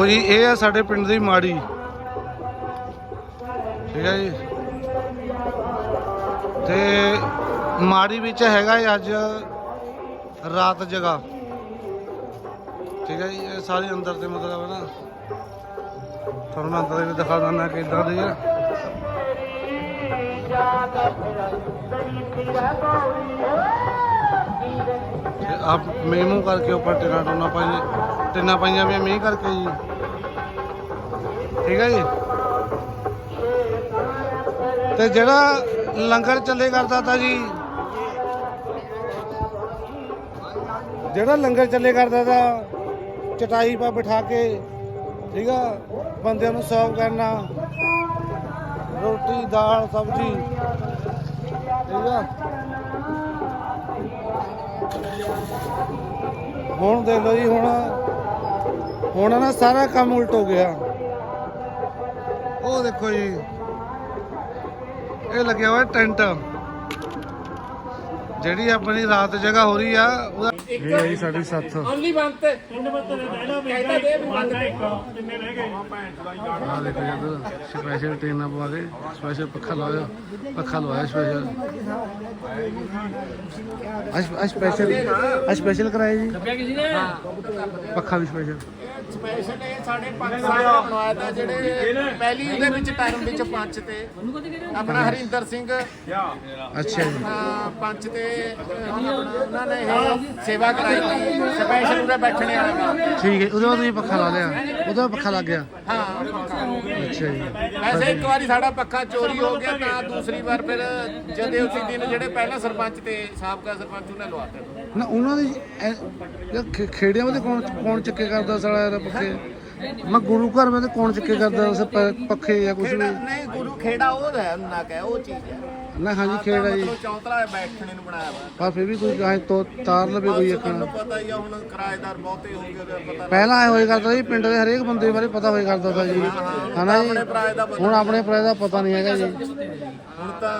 ਲਓ ਜੀ ਇਹ ਆ ਸਾਡੇ ਪਿੰਡ ਦੀ ਮਾੜੀ ਠੀਕ ਹੈ ਜੀ ਤੇ ਮਾੜੀ ਵਿੱਚ ਹੈਗਾ ਹੈ ਅੱਜ ਰਾਤ ਜਗਾ ਠੀਕ ਹੈ ਜੀ ਇਹ ਸਾਰੇ ਅੰਦਰ ਤੇ ਮਤਲਬ ਹੈ ਨਾ ਤੁਹਾਨੂੰ ਮੈਂ ਅੰਦਰ ਵੀ ਦਿਖਾ ਦਿੰਦਾ ਕਿ ਇਦਾਂ ਦੀ ਆ ਤੇ ਆਪ ਮੇਮੂ ਕਰਕੇ ਉੱਪਰ ਟਿਨਾ ਟੋਨਾ ਪਾਈਏ ਟਿਨਾ ਪਾਈਆਂ ਵੀ ਮੀਂਹ ਕਰਕੇ ਜੀ। ਠੀਕ ਹੈ ਜੀ? ਤੇ ਜਿਹੜਾ ਲੰਗਰ ਚੱਲੇ ਕਰਦਾ ਤਾ ਜੀ, ਜਿਹੜਾ ਲੰਗਰ ਚੱਲੇ ਕਰਦਾ ਤਾ, ਚਟਾਈ 'ਪਾ ਬਿਠਾ ਕੇ, ਠੀਕ ਆ, ਬੰਦਿਆਂ ਨੂੰ ਸਰਵ ਕਰਨਾ, ਰੋਟੀ, ਦਾਲ, ਸਬਜ਼ੀ, ਠੀਕ ਆ। ਹੁਣ ਦੇਖ ਲਓ ਜੀ, ਹੁਣ ਹੁਣ ਨਾ ਸਾਰਾ ਕੰਮ ਉਲਟ ਹੋ ਗਿਆ। ਉਹ ਦੇਖੋ ਜੀ, ਇਹ ਲੱਗਿਆ ਹੋਇਆ ਟੈਂਟ। ਜਿਹੜੀ ਆਪਣੀ ਰਾਤ ਜਗ੍ਹਾ ਹੋ ਰਹੀ ਆ ਉਹਦਾ ਇਹ ਹੈ ਜੀ ਸਾਡੀ ਸੱਥ। ਓਨਲੀ ਬੰਦ ਤੇ। ਕਹਿੰਦਾ ਦੇ ਵੀ ਬੰਦ ਤੇ ਆ ਦੇਖੋ ਜਦ ਸਪੈਸ਼ਲ ਟ੍ਰੇਨਾਂ ਪਵਾ ਕੇ ਸਪੈਸ਼ਲ ਪੱਖਾ ਲਾਇਆ ਪੱਖਾ ਲਵਾਇਆ ਸਪੈਸ਼ਲ ਅੱਜ ਸਪੈਸ਼ਲ ਅੱਜ ਸਪੈਸ਼ਲ ਕਰਾਇਆ ਜੀ। ਦੱਬਿਆ ਕਿਸੇ ਨੇ? ਪੱਖਾ ਵੀ ਸਪੈਸ਼ਲ ਸਪੈਸ਼ਲ ਇਹ ਸਾਡੇ ਪੰਜ ਸਾਲ ਦਾ ਬਣਵਾਇਆ ਤਾਂ ਜਿਹੜੇ ਪਹਿਲੀ ਉਹਦੇ ਵਿੱਚ ਟਾਈਮ ਵਿੱਚ ਪੰਚ ਤੇ। ਆਪਣਾ ਹਰਿੰਦਰ ਸਿੰਘ। ਅੱਛਾ ਜੀ। ਹਾਂ, ਪੰਚ ਤੇ ਅਹ, ਆਪਣਾ ਉਹਨਾਂ ਨੇ ਇਹ ਸੇਵਾ ਕਰਾਈ ਸੀ। ਸਪੈਸ਼ਲ ਉਹਦੇ ਬੈਠਣੇ ਵਾਲਾ ਵੀ। ਠੀਕ ਹੈ ਉਹਦੇ ਬਾਅਦ ਤੁਸੀਂ ਪੱਖਾ ਲਾ ਲਿਆ। ਉਹਦੇ ਬਾਅਦ ਪੱਖਾ ਲੱਗ ਗਿਆ? ਹਾਂ ਅੱਛਾ ਜੀ। ਵੈਸੇ ਇੱਕ ਵਾਰੀ ਸਾਡਾ ਪੱਖਾ ਚੋਰੀ ਹੋ ਗਿਆ ਤਾਂ ਦੂਸਰੀ ਵਾਰ ਫਿਰ ਜਦੇ ਉਸੇ ਦਿਨ ਜਿਹੜੇ ਪਹਿਲਾਂ ਸਰਪੰਚ ਤੇ ਸਾਬਕਾ ਸਰਪੰਚ ਉਹਨੇ ਲਵਾਤੇ ਨਾ ਉਹਨਾਂ ਦੀ ਐ- ਯਾਰ ਖੇ- ਖੇੜਿਆਂ ਵਿੱਚ ਕੌਣ ਕੌਣ ਚੱਕੇ ਕਰਦਾ ਸਾਲਾ ਯਾਰ ਪੱਖੇ? ਮੈਂ ਗੁਰੂ ਘਰ ਵਿੱਚ ਕੌਣ ਚੱਕੇ ਕਰਦਾ ਪ- ਪੱਖੇ ਜਾਂ ਕੁਝ ਵੀ? ਖੇੜਾ ਨਹੀਂ ਗੁਰੂ ਖੇੜਾ ਉਹ ਹੈ ਨਾ ਕਹੇ ਉਹ ਚੀਜ਼ ਹੈ। ਨਾ ਹਾਂਜੀ ਖੇੜਾ ਜੀ। ਮਤਲਬ ਚੌਂਤਰਾ ਬੈਠਣੇ ਨੂੰ ਬਣਾਇਆ ਵਾ ਪਰ ਫਿਰ ਵੀ ਕੋਈ ਕਹੇ ਤੋਂ ਤਾਰ ਲਵੇ ਕੋਈ ਇੱਕ। ਤੁਹਾਨੂੰ ਪਤਾ ਹੀ ਆ ਹੁਣ ਕਿਰਾਏਦਾਰ ਬਹੁਤੇ ਹੋ ਗਏ ਉਹਦਾ ਪਤਾ ਪਹਿਲਾਂ ਆਏ ਹੋਏ ਕਰਦਾ ਜੀ ਪਿੰਡ ਦੇ ਹਰੇਕ ਬੰਦੇ ਬਾਰੇ ਪਤਾ ਹੋਏ ਕਰਦਾ ਤਾ ਜੀ। ਹਨਾ ਜੀ? ਆਪਣੇ ਭਰਾ ਦਾ ਪਤਾ। ਹੁਣ ਆਪਣੇ ਭਰਾ ਦਾ ਪਤਾ ਨਹੀਂ ਹੈਗਾ ਜੀ। ਹੁਣ ਤਾਂ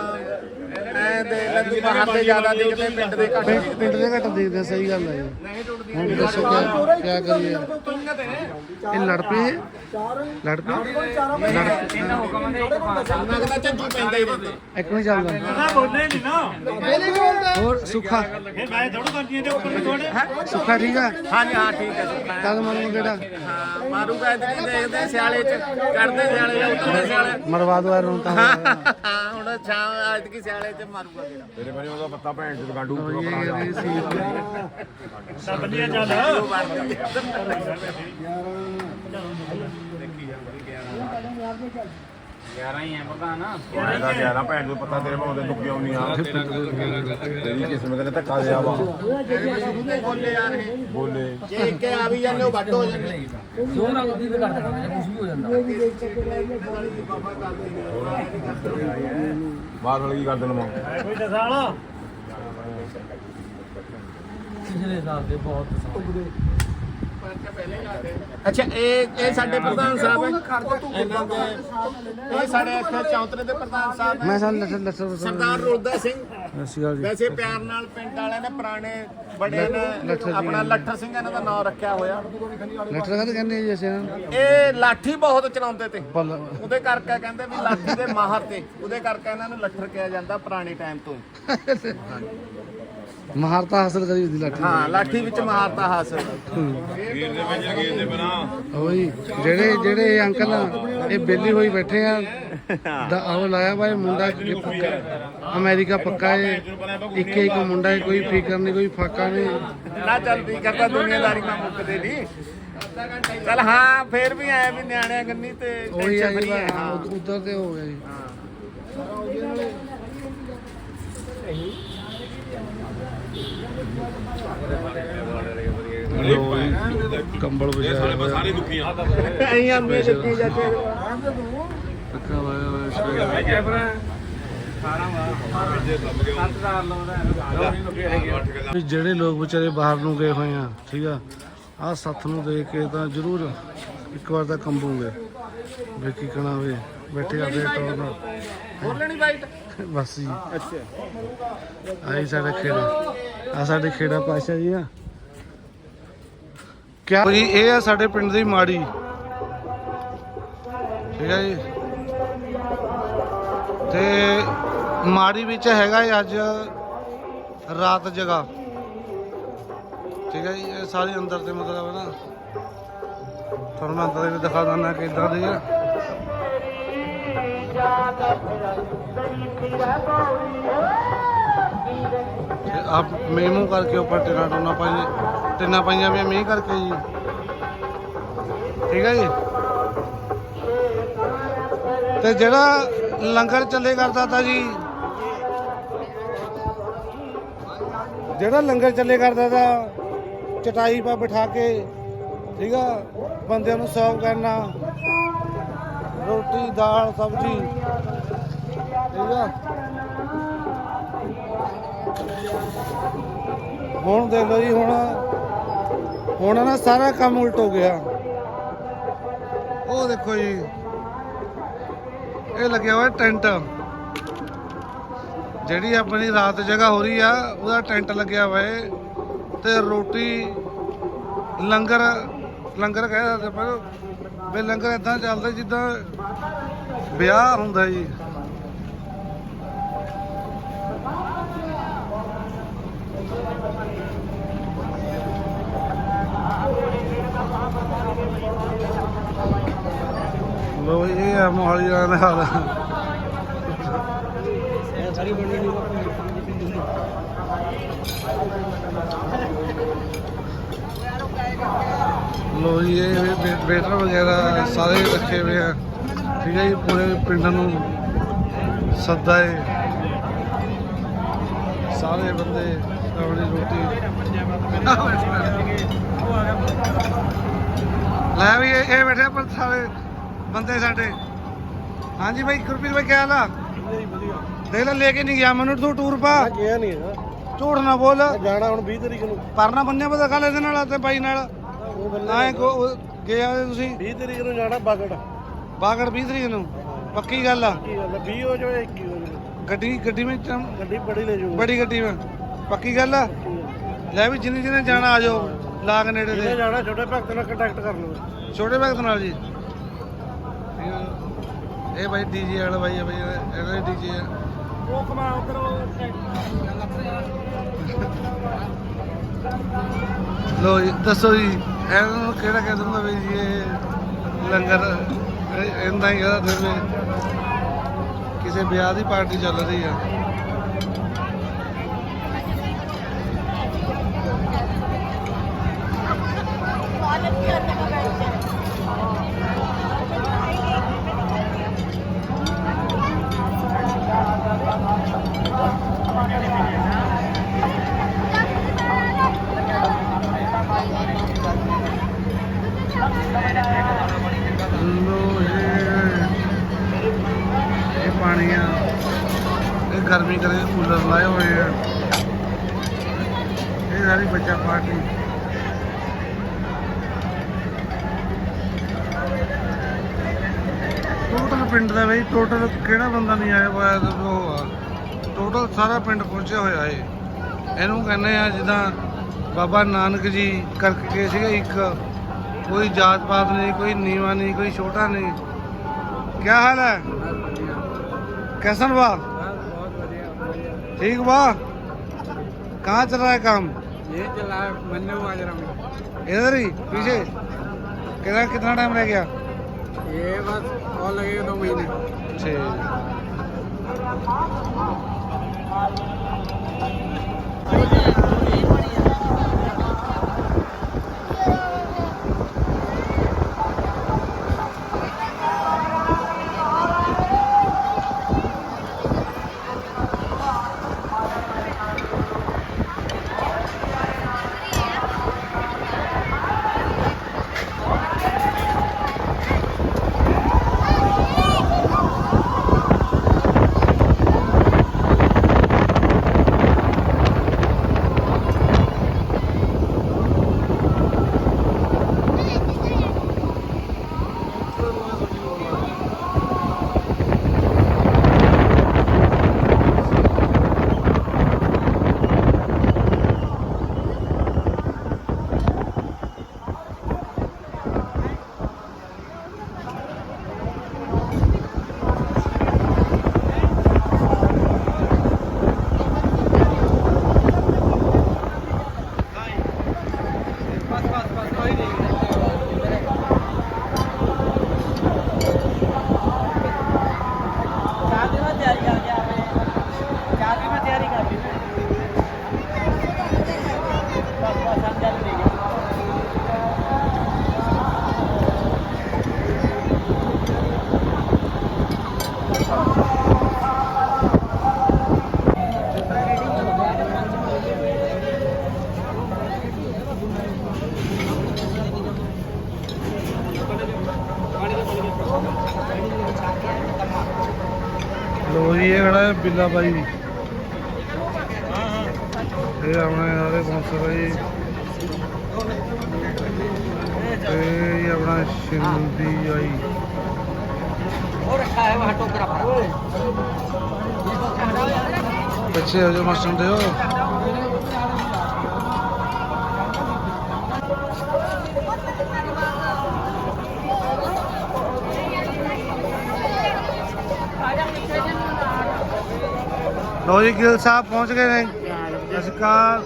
ਐ ਦੇ ਲੱਗੀ ਬਾਹਰ ਦੇ ਜ਼ਿਆਦਾ ਦਿਖਦੇ ਪਿੰਡ ਦੇ ਘੱਟ ਪਿੰਡ ਪਿੰਡ ਦੇ ਘੱਟ ਦੇਖਦੇ ਆ, ਸਹੀ ਗੱਲ ਹੈ ਜੀ। ਨਹੀਂ ਟੁੱਟਦੀ ਹੁਣ ਦੱਸੋ ਕਿਆ ਕਿਆ ਕਰੀਏ? ਤੇ ਇਹ ਲੜ ਪਏ ਇਹ? ਲੜ ਪਏ? ਲੱਗਦਾ ਝੰਜੂ ਪੈਂਦਾ ਹੀ ਰਹਿੰਦਾ ਇੱਕ ਨਹੀਂ ਚੱਲਦਾ ਬੋਲੇ ਨਹੀਂ ਨਾ ਹੋਰ ਸੁੱਖਾ। ਇਹ ਮੈਂ ਥੋੜੂ ਕੰਟੀਆਂ ਦੇ ਉੱਪਰ ਥੋੜੇ ਸੁੱਖਾ ਠੀਕ ਆ? ਹਾਂਜੀ ਹਾਂ ਠੀਕ ਹੈ ਜੀ ਮੈਂ- ਕਦ ਮਨ ਕਿਹੜਾ? ਹਾਂ ਮਾਰੂਗਾ ਇਧਰ ਦੇਖਦੇ ਸਿਆਲੇ ਚ ਕੱਢਦੇ ਸਿਆਲੇ ਉਤਰਦੇ ਸਿਆਲੇ ਮਰਵਾ ਦੋ ਯਾਰ ਹੁਣ ਤਾਂ ਹਾਂ ਹੁਣ ਸ਼ਾਮ ਅੱਜ ਕੀ ਸਿਆਲੇ ਚ। ਮਾਰੂਗਾ ਕਿਹੜਾ ਤੇਰੇ ਬਣੀ ਉਹਦਾ ਪੱਤਾ ਭੈਣ ਚ ਗਾਂਡੂ ਇਹ ਸੀ ਸਭ ਵਧੀਆ ਚੱਲ। ਉਹ ਵੜਦੀ ਹੈ। ਇਹਦਾ ਗਿਆਰਾ ਭੈਣ ਚ ਪੱਤਾ ਤੇਰੇ ਭਾਉਂਦੇ ਦੁੱਖ ਆਉਣੀ ਆ? ਤੇਰੀ ਕਿਸਮਤ ਨੇ ਧੱਕਾ ਦਿਆ ਵਾ। ਬੋਲੇ ਯਾਰ ਇਹ। ਬੋਲੇ। ਜੇ ਕਿ ਆ ਵੀ ਜਾਂਦੇ ਉਹ ਵੱਡ ਹੋ ਜਾਂਦੇ। ਬਾਹਰ ਵਾਲੀ ਕੀ ਕਰ ਦੇਣ ਕੋਈ ਦਸਾਲਾ ਅੱਛਾ ਇਹ ਇਹ ਸਾਡੇ ਪ੍ਰਧਾਨ ਸਾਹਿਬ ਹੈ। ਇਹਨਾਂ ਦੇ ਇਹ ਸਾਡੇ ਇੱਥੇ ਚੌਂਤਰੇ ਦੇ ਪ੍ਰਧਾਨ ਸਾਹਿਬ ਮੈਂ ਸਾਨੂੰ ਲੱਠ ਲੱਠ ਸਰਦਾਰ ਰੋਲਦਾ ਸਿੰਘ। ਅਸੀਂ ਗੱਲ ਜੀ। ਵੈਸੇ ਪਿਆਰ ਨਾਲ ਪਿੰਡ ਵਾਲਿਆਂ ਨੇ ਪੁਰਾਣੇ ਬੜੇ ਨੇ। ਆਪਣਾ ਲੱਠ ਸਿੰਘ ਇਹਨਾਂ ਦਾ ਨਾਮ ਰੱਖਿਆ ਹੋਇਆ। ਲੱਠ ਕਦ ਕਹਿੰਦੇ ਜੀ ਅਸੀਂ? ਇਹ ਲਾਠੀ ਬਹੁਤ ਚਲਾਉਂਦੇ ਤੇ। ਉਹਦੇ ਕਰਕੇ ਕਹਿੰਦੇ ਵੀ ਲਾਠੀ ਦੇ ਮਾਹਰ ਤੇ। ਉਹਦੇ ਕਰਕੇ ਇਹਨਾਂ ਨੂੰ ਲੱਠਰ ਕਿਹਾ ਜਾਂਦਾ ਪੁਰਾਣੇ ਟਾਈਮ ਤੋਂ। ਮਹਾਰਤਾ ਹਾਸਲ ਕਰੀ ਦੀ ਲੱਠ ਹਾਂ ਲਾਠੀ ਵਿੱਚ ਮਹਾਰਤਾ ਹਾਸਲ। ਓਏ ਜਿਹੜੇ ਜਿਹੜੇ ਇਹ ਅੰਕਲ ਇਹ ਬੇਲੀ ਹੋਈ ਬੈਠੇ ਆ ਦਾ ਉਹ ਲਾਇਆ ਬਾਈ ਮੁੰਡਾ ਇਹ ਪੱਕਾ ਅਮਰੀਕਾ ਪੱਕਾ ਹੈ ਇੱਕ ਇੱਕ ਮੁੰਡਾ ਹੈ ਕੋਈ ਫਿਕਰ ਨਹੀਂ ਕੋਈ ਫਾਕਾ ਨਹੀਂ। ਨਾ ਚੱਲਦੀ ਕਰਦਾ ਦੁਨੀਆਦਾਰੀ ਮਾ ਮੁੱਕਦੇ ਨਹੀਂ ਚਲ ਹਾਂ ਫੇਰ ਵੀ ਆਏ ਵੀ ਨਿਆਣਿਆਂ ਗੰਨੀ ਤੇ ਟੈਨਸ਼ਨ ਫਰੀ ਹੈ ਹਾਂ। ਉਧਰ ਤੇ ਹੋ ਗਿਆ ਜੀ। ਜੀ, ਕੰਬਲ ਵਿਛਾਇਆ ਸਾਰੇ ਦੁਖੀ ਆ। ਐਂ ਆਮੇ ਦਿੱਤੀ ਜਾਂਦੇ ਪੱਕਾ ਲਾਇਆ ਹੋਇਆ ਸਵੇਰੇ ਵੀ ਜਿਹੜੇ ਲੋਕ ਵਿਚਾਰੇ ਬਾਹਰ ਨੂੰ ਗਏ ਹੋਏ ਆ ਠੀਕ ਆ ਆਹ ਸੱਥ ਨੂੰ ਦੇਖ ਕੇ ਤਾਂ ਜ਼ਰੂਰ ਇੱਕ ਵਾਰ ਤਾਂ ਕੰਬੂਗੇ। ਵੀ ਕੀ ਕਹਣਾ ਵੇ ਬੈਠੇ ਆਪਦੇ ਟੋਰ ਨਾਲ। ਹੋਰ ਲੈਣੀ ਬਾਈਟ। ਬਸ ਜੀ। ਆਈ ਸਾਡੇ ਖੇੜਾ। ਆ ਸਾਡੇ ਖੇੜਾ ਪਾਸ਼ਾ ਜੀ ਆ। ਕਿਆ ਜੀ, ਇਹ ਆ ਸਾਡੇ ਪਿੰਡ ਦੀ ਮਾੜੀ। ਠੀਕ ਹੈ ਜੀ। ਤੇ ਮਾੜੀ ਵਿੱਚ ਹੈਗਾ ਅੱਜ ਰਾਤ ਜਗਾ ਠੀਕ ਹੈ ਜੀ, ਇਹ ਸਾਰੇ ਅੰਦਰ ਤੇ ਮਤਲਬ ਹੈ ਨਾ। ਤੁਹਾਨੂੰ ਮੈਂ ਅੰਦਰ ਵੀ ਦਿਖਾ ਦਿੰਦਾ ਕਿ ਇਦਾਂ ਦੀ ਆ। ਤੇ ਆਪ ਮੇਮੂ ਕਰਕੇ ਉੱਪਰ ਟਿਨਾ ਟੁਨਾ ਪਾਈ ਟਿਨਾ ਪਾਈਆਂ ਵੀ ਮੀਂਹ ਕਰਕੇ ਜੀ। ਠੀਕ ਹੈ ਜੀ? ਤੇ ਜਿਹੜਾ ਲੰਗਰ ਚੱਲੇ ਕਰਦਾ ਤਾ ਜੀ, ਜਿਹੜਾ ਲੰਗਰ ਚੱਲੇ ਕਰਦਾ ਤਾ ਚਟਾਈ 'ਪਾ ਬਿਠਾ ਕੇ, ਠੀਕ ਆ, ਬੰਦਿਆਂ ਨੂੰ ਸਰਵ ਕਰਨਾ, ਰੋਟੀ, ਦਾਲ, ਸਬਜ਼ੀ, ਠੀਕ ਆ। ਹੁਣ ਦੇਖ ਲਓ ਜੀ, ਹੁਣ ਹੁਣ ਨਾ ਸਾਰਾ ਕੰਮ ਉਲਟ ਹੋ ਗਿਆ। ਉਹ ਦੇਖੋ ਜੀ, ਇਹ ਲੱਗਿਆ ਹੋਇਆ ਟੈਂਟ। ਜਿਹੜੀ ਆਪਣੀ ਰਾਤ ਜਗ੍ਹਾ ਹੋ ਰਹੀ ਆ, ਉਹਦਾ ਟੈਂਟ ਲੱਗਿਆ ਹੋਇਆ ਹੈ ਤੇ ਰੋਟੀ ਲੰਗਰ ਲੰਗਰ ਕਹਿ ਸਕਦੇ ਪਰ ਵੀ ਲੰਗਰ ਇਦਾਂ ਚੱਲਦਾ ਜਿੱਦਾਂ ਵਿਆਹ ਹੁੰਦਾ ਜੀ। ਲੋ ਜੀ, ਇਹ ਆ ਮੋਹਾਲੀ ਦਾ ਹਾਲ। ਲੋ ਜੀ ਇਹ ਬੇਟਰ ਵਗੈਰਾ ਸਾਰੇ ਰੱਖੇ ਹੋਏ ਆ। ਠੀਕ ਹੈ ਜੀ ਪੂਰੇ ਪਿੰਡ ਨੂੰ ਸੱਦਾ ਹੈ ਸਾਰੇ ਬੰਦੇ ਆਪਣੀ ਰੋਟੀ ਲੈ ਵੀ ਇਹ ਬੈਠੇ ਪਰ ਸਾਰੇ ਬੰਦੇ ਸਾਡੇ। ਹਾਂਜੀ ਭਾਈ ਗੁਰਪ੍ਰੀਤ ਭਾਈ ਕੀ ਹਾਲ ਆ? ਦੇਖ ਲੈ ਲੈ ਕੇ ਨਹੀਂ ਗਿਆ ਮੈਨੂੰ ਤੂੰ ਟੂਰ ਪਾ। ਗਿਆ ਨਹੀਂ ਹੈਗਾ। ਝੂਠ ਨਾ ਬੋਲ। ਜਾਣਾ ਹੁਣ 20 ਤਰੀਕ ਨੂੰ। ਪਰਨਾ ਬੰਨਿਆ ਪਤਾ ਕੱਲ ਇਹਦੇ ਨਾਲ ਤੇ ਬਾਈ ਨਾਲ। ਉਹ ਗਏ ਆ ਤੁਸੀਂ? 20 ਤਰੀਕ ਨੂੰ ਜਾਣਾ ਬਾਗੜ। ਬਾਗੜ 20 ਤਰੀਕ ਨੂੰ? ਪੱਕੀ ਗੱਲ ਆ? ਕੀ ਗੱਲ 20 ਹੋ ਜਾਵੇ 21 ਹੋ ਜਾਵੇ ਗੱਡੀ ਗੱਡੀ ਵਿੱਚ ਗੱਡੀ ਬੜੀ ਲੈ ਜਾਊਗਾ। ਬੜੀ ਗੱਡੀ ਵਿੱਚ ਪੱਕੀ ਗੱਲ ਆ? ਲੈ ਵੀ ਜਿੰਨੇ ਜਿੰਨੇ ਜਾਣਾ ਆ ਜਾਓ ਲਾਗ ਨੇੜੇ ਦੇ। ਜਾਣਾ ਛੋਟੇ ਭਗਤ ਨਾਲ ਕੰਟੈਕਟ ਕਰ ਲਓ। ਛੋਟੇ ਭਗਤ ਨਾਲ ਜੀ। ਇਹ ਬਾਈ ਡੀਜੇ ਵਾਲਾ ਬਾਈ ਆ ਬਾਈ ਇਹਦਾ ਡੀਜੇ ਆ। ਉਹ ਕਮਾਓ ਕਰੋ ਲੋ ਜੀ ਦੱਸੋ ਜੀ ਇਹਨਾਂ ਨੂੰ ਕਿਹੜਾ ਕਹਿ ਦਿੰਦਾ ਬਈ ਜੀ ਇਹ ਲੰਗਰ? ਇੰਦਾ ਹੀ ਆ ਜਿਵੇਂ ਕਿਸੇ ਵਿਆਹ ਦੀ ਪਾਰਟੀ ਚੱਲ ਰਹੀ ਆ। ਲੋ ਇਹ ਇਹ ਪਾਣੀ ਆ ਇਹ ਗਰਮੀ ਕਰੇ ਕੂਲਰ ਲਾਏ ਹੋਏ ਆ ਇਹ ਸਾਰੀ ਬੱਚਾ ਪਾਰਟੀ ਟੋਟਲ ਪਿੰਡ ਦਾ ਬਈ ਟੋਟਲ ਕਿਹੜਾ ਬੰਦਾ ਨਹੀਂ ਆਇਆ ਹੋਇਆ ਤੇ ਉਹ ਆ ਟੋਟਲ ਸਾਰਾ ਪਿੰਡ ਪਹੁੰਚਿਆ ਹੋਇਆ ਏ ਇਹਨੂੰ ਕਹਿੰਦੇ ਆ ਜਿੱਦਾਂ ਬਾਬਾ ਨਾਨਕ ਜੀ ਕਰਕੇ ਸੀਗੇ ਇੱਕ ਕੋਈ ਜਾਤ ਪਾਤ ਨਹੀਂ ਕੋਈ ਨੀਵਾ ਨਹੀਂ ਕੋਈ ਛੋਟਾ नहीं क्या हाल है कैसन बा ठीक बा। कहाँ चल रहा है काम? ये चल रहा है मन्ने में। इधर ही पीछे। कितना कितना टाइम रह गया? ये बस और लगेगा दो महीने। ठीक। ਬਿੱਲਾ ਬਾਈ। ਇਹ ਆਪਣੇ ਸਾਰੇ ਸਪਾਂਸਰ ਹੈ ਜੀ। ਇਹ ਆਪਣਾ ਸ਼ਿੰਦੀ ਆਈ ਪਿੱਛੇ ਹੋ ਜਾ ਮਾਸਟਰ ਦੇ ਹੋ ਲੋ ਜੀ ਗਿੱਲ ਸਾਹਿਬ ਪਹੁੰਚ ਗਏ ਨੇ। ਅਸਕਾਰ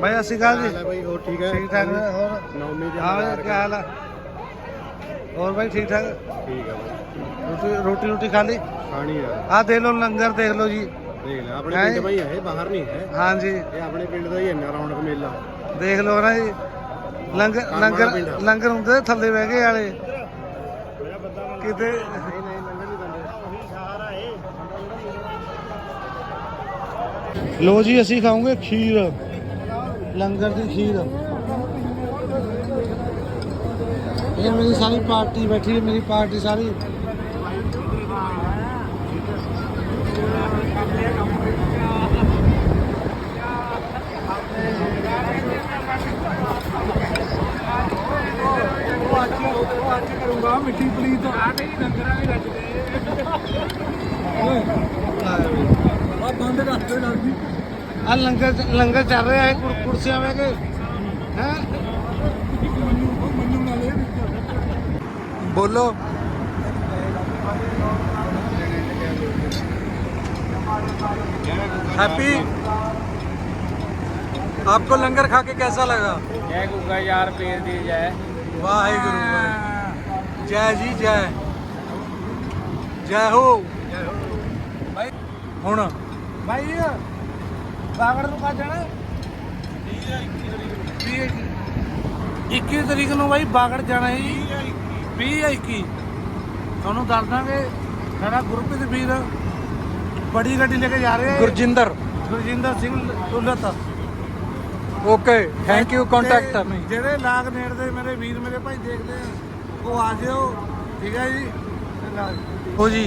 ਭਾਈ ਅਸਕਾਰ ਜੀ। ਹੋਰ ਠੀਕ ਹੈ? ਠੀਕ ਠਾਕ ਰੋਟੀ ਰੋਟੀ ਰੋਟੀ ਖਾ ਖਾਣੀ ਆ। ਆ ਦੇਖ ਲਓ ਲੰਗਰ ਦੇਖ ਲਓ ਜੀ। ਦੇਖ ਲੈ ਆਪਣੇ ਪਿੰਡ ਭਾਈ ਹੈ ਬਾਹਰ ਨਹੀਂ ਹੈ। ਹਾਂ ਇਹ ਆਪਣੇ ਪਿੰਡ ਦਾ ਹੀ ਇੰਨਾ ਰੌਣਕ ਮੇਲਾ। ਦੇਖ ਲੋ ਨਾ ਜੀ। ਲੰਗਰ ਲੰਗਰ ਲੰਗਰ ਹੁੰਦੇ ਥੱਲੇ ਬਹਿ ਗਏ ਵਾਲੇ। ਕਿਤੇ ਲੋ ਜੀ ਅਸੀਂ ਖਾਵਾਂਗੇ ਖੀਰ ਲੰਗਰ ਦੀ ਖੀਰ ਇਹ ਮੇਰੀ ਸਾਰੀ ਪਾਰਟੀ ਬੈਠੀ ਹੈ ਮੇਰੀ ਪਾਰਟੀ ਸਾਰੀ ਆ ਲੰਗਰ ਲੰਗਰ ਚੱਲ ਰਿਹਾ ਹੈ ਕੁਰ- ਕੁਰਸੀਆਂ ਵੇ ਕੇ ਹੈ ਬੋਲੋ हैप्पी आपको लंगर खा के कैसा लगा ਜੈ ਗੁੱਗਾ ਯਾਰ ਪੀਰ ਦੀ ਜੈ वाहिगुरु वाहिगुरु। जय जी जय जय हो भाई ਹੁਣ ਭਾਈ ਬਾਗੜ ਨੂੰ ਕਾ ਜਾਣਾ? 21 ਤਰੀਕ ਨੂੰ ਭਾਈ ਬਾਗੜ ਜਾਣਾ ਜੀ। 20 ਜਾਂ 21 ਤੁਹਾਨੂੰ ਦੱਸ ਦਾਂਗੇ ਸਾਡਾ ਗੁਰਪ੍ਰੀਤ ਵੀਰ ਬੜੀ ਗੱਡੀ ਲੈ ਕੇ ਜਾ ਰਿਹਾ ਹੈ। Gurjinder. Gurjinder Singh Dulat. Okay thank you contact me ਜਿਹੜੇ ਲਾਗ ਨੇੜ ਦੇ ਮੇਰੇ ਵੀਰ ਮੇਰੇ ਭਾਈ ਦੇਖਦੇ ਆ ਉਹ ਆ ਜਿਓ। ਠੀਕ ਹੈ ਜੀ? ਦੇਖੋ ਜੀ,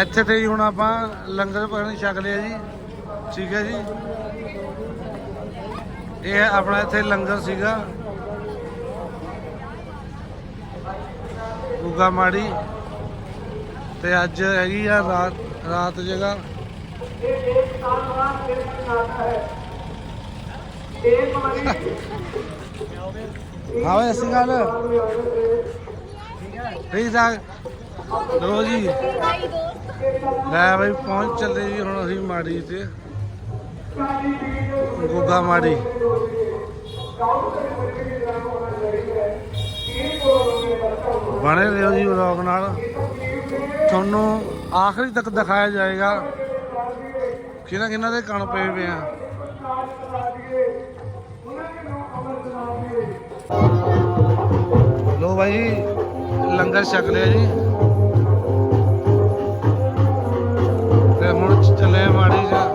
ਇੱਥੇ ਤੇ ਜੀ ਹੁਣ ਆਪਾਂ ਲੰਗਰ ਪਾਣੀ ਛਕ ਲਿਆ ਜੀ। ਠੀਕ ਹੈ ਜੀ। ਇਹ ਆਪਣਾ ਇੱਥੇ ਲੰਗਰ ਸੀਗਾ। ਗੁੱਗਾ ਮਾੜੀ। ਤੇ ਅੱਜ ਹੈਗੀ ਆ ਰਾਤ ਰਾਤ ਜਗ੍ਹਾ। ਹਾਂ ਵੇ ਅਸੀਂ ਗੱਲ ਠੀਕ ਠਾਕ ਲੋ ਜੀ। ਲੈ ਬਈ ਪਹੁੰਚ ਚੱਲੇ ਜੀ ਹੁਣ ਅਸੀਂ ਮਾੜੀ ਤੇ। ਗੁੱਗਾ ਮਾੜੀ। ਬਣੇ ਰਹੋ ਜੀ ਵਲੌਗ ਨਾਲ। ਤੁਹਾਨੂੰ ਆਖਰੀ ਤੱਕ ਦਿਖਾਇਆ ਜਾਏਗਾ ਕਿਹਨਾਂ ਕਿਹਨਾਂ ਦੇ ਕਣ ਪਏ ਪਏ ਆ। ਲੋ ਭਾਈ ਲੰਗਰ ਛਕ ਲਿਆ ਜੀ। ਤੇ ਹੁਣ ਚੱਲੇ ਆ ਮਾੜੀ ਜੀ